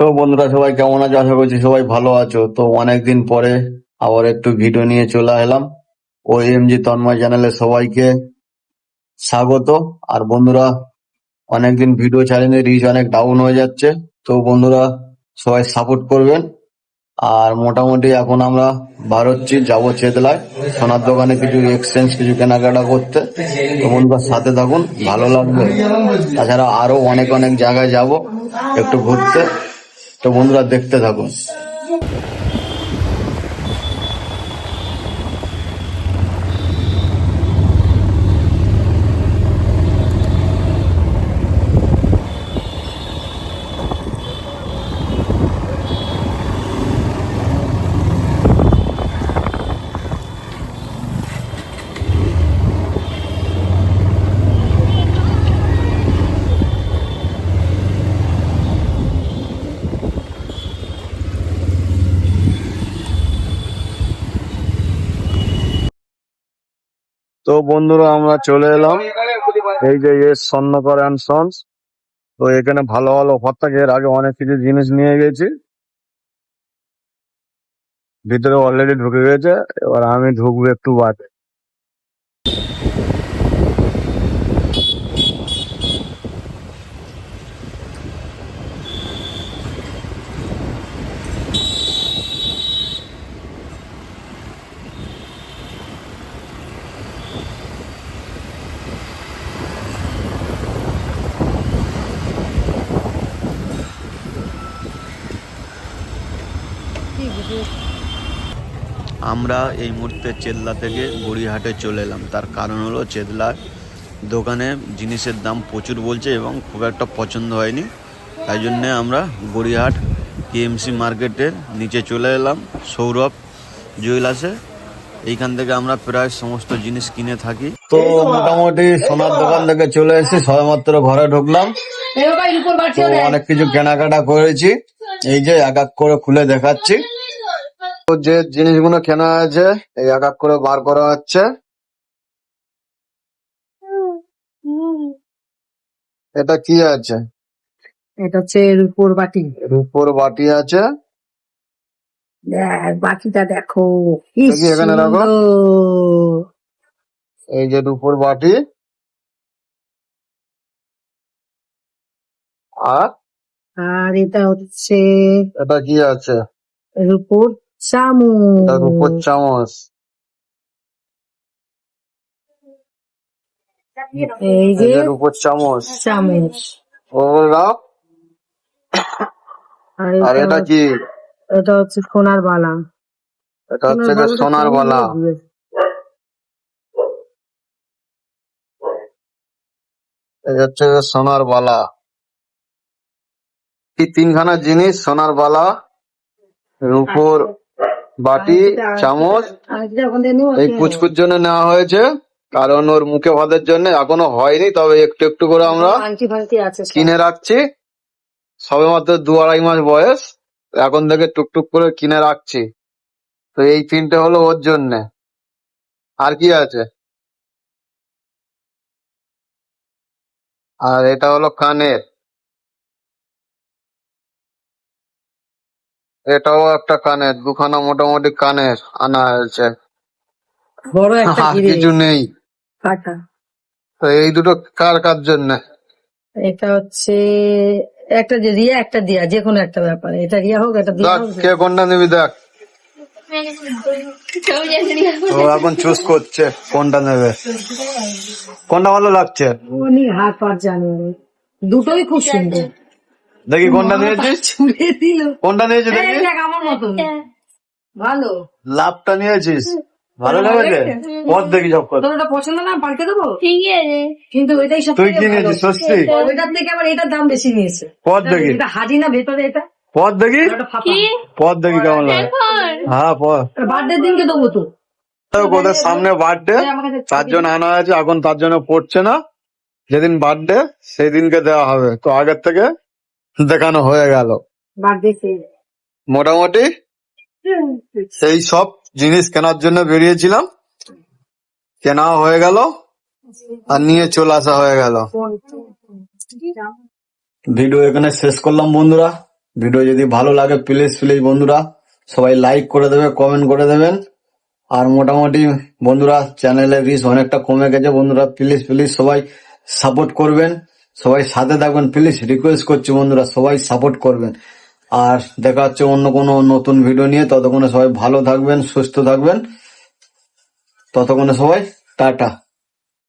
তো বন্ধুরা, সবাই কেমন আছো? আশা করছি সবাই ভালো আছো। তো অনেকদিন পরে আবার একটু ভিডিও নিয়ে চলে এলাম। ও এম জি তন্ময় চ্যানেলে সবাইকে স্বাগত। আর বন্ধুরা, অনেকদিন ভিডিও ছাড়েনি রিচ অনেক ডাউন হয়ে যাচ্ছে। তো বন্ধুরা, সবাই সাপোর্ট করবেন। আর মোটামুটি এখন আমরা বার হচ্ছি যাব চেতলায়। সোনার দোকানে কিছু এক্সচেঞ্জ কিছু কেনাকাটা করতে। তো বন্ধুরা, সাথে থাকুন, ভালো লাগবে। তাছাড়া আরও অনেক অনেক জায়গায় যাব, একটু ঘুরতে। তো বন্ধুরা দেখতে থাকুন। তো বন্ধুরা আমরা চলে এলাম। এই যে এস স্বর্ণকর অ্যান্ড সন্স। তো এখানে ভালো ভালো অফার থাকে। এর আগে অনেক কিছু জিনিস নিয়ে গেছি। ভিতরে অলরেডি ঢুকে গেছে। এবার আমি ঢুকবো একটু বাদে। আমরা এই মুহূর্তে চেতলা থেকে গড়িয়াহাটে চলে এলাম। তার কারণ হলো চেতলার দোকানে জিনিসের দাম প্রচুর বলছে এবং খুব একটা পছন্দ হয়নি। তাই জন্যে আমরা গড়িয়াহাট কেএমসি মার্কেটের নিচে চলে এলাম সৌরভ জুয়েলার্সে। এইখান থেকে আমরা প্রায় সমস্ত জিনিস কিনে থাকি। তো মোটামুটি সোনার দোকান থেকে চলে এসেছি সবেমাত্র ঘরে ঢুকলাম। তো অনেক কিছু কেনাকাটা করেছি। এই যে এক এক করে খুলে দেখাচ্ছি। তো যে জিনিসগুলো কেনা আছে এই এক এক করে বার করা হচ্ছে। এটা কি আছে? এটা হচ্ছে রূপোর বাটি। রূপোর বাটি আছে। দেখ বাটিটা দেখো কি এখানে রাখো। এই যে রূপোর বাটি। আর? আর এটা হচ্ছে এটা কি আছে? রূপোর চামচ এটা রূপোর চামচ এই যে যে রূপোর চামচ চামচ ও রাও আর আর এটা এটা কি এটা হচ্ছে সোনার বালা এটা হচ্ছে সোনার বালা এটা হচ্ছে সোনার বালা এই তিনখানা জিনিস সোনার বালা রূপোর বাটি চামচ এই পুচকুর জন্য নেওয়া হয়েছে। কারণ ওর মুখে ভাতের জন্য এখনও হয়নি তবে একটু একটু করে আমরা। কিনে রাখছি। সবে মাত্র দু আড়াই মাস বয়স এখন থেকে টুকটুক করে কিনে রাখছি। তো এই তিনটে হলো ওর জন্য। আর কি আছে? আর এটা হলো কানের। এটাও একটা কানের দুখানা মোটামুটি কানের আনা হয়েছে। বড় একটা আর গিরে কিছু নেই। কাটা। তো এই দুটো কার কার জন্য? এটা হচ্ছে একটা যে রিয়া একটা দিয়া যে কোনো একটা ব্যাপার। এটা রিয়া হোক এটা দিয়া দেখ হোক। কে কোনটা নিবি দেখ। ও এখন চুজ করছে কোনটা নেবে। কোনটা ভালো লাগছে? উনি হাত পার জানে দুটোই খুব সুন্দর। দেখি কোনটা নিয়েছিস? কোনটা নিয়েছিস দেখি? আমার মতন। ভালো। লাভটা নিয়েছিস? ভালো লেগেছে? পথ দেখি সব কথা। তোর ওটা পছন্দ না? পাল্টে দেবো? ঠিক আছে। কিন্তু ওইটাই সব তুই কি নিয়েছিস? সত্যি? ওইটার থেকে আবার এটার দাম বেশি নিয়েছে। পথ দেখি। এটা হাজি না ভেতরে এটা? পথ দেখি? পথ দেখি কেমন লাগে। হ্যাঁ পথ। বার্থডে দিনকে দেবো তো। ওদের সামনে বার্থডে আমার তার জন্য আনা হয়েছে। এখন তার জন্য পড়ছে না। যেদিন বার্থডে সেই দিনকে দেওয়া হবে। তো আগের থেকে দেখানো হয়ে গেল। মোটামুটি সেই সব জিনিস কেনার জন্য বেরিয়েছিলাম। কেনা হয়ে গেল আর নিয়ে চলে আসা হয়ে গেল। ভিডিও এখানে শেষ করলাম বন্ধুরা। ভিডিও যদি ভালো লাগে প্লিজ প্লিজ বন্ধুরা সবাই লাইক করে দেবে কমেন্ট করে দেবেন। আর মোটামুটি বন্ধুরা চ্যানেলের রিচ অনেকটা কমে গেছে বন্ধুরা। প্লিজ প্লিজ সবাই সাপোর্ট করবেন। সবাই সাথে থাকবেন প্লিজ রিকোয়েস্ট করছি বন্ধুরা, সবাই সাপোর্ট করবেন। আর দেখা হচ্ছে অন্য কোনো নতুন ভিডিও নিয়ে, ততক্ষণে সবাই ভালো থাকবেন, সুস্থ থাকবেন। ততক্ষণে সবাই টাটা।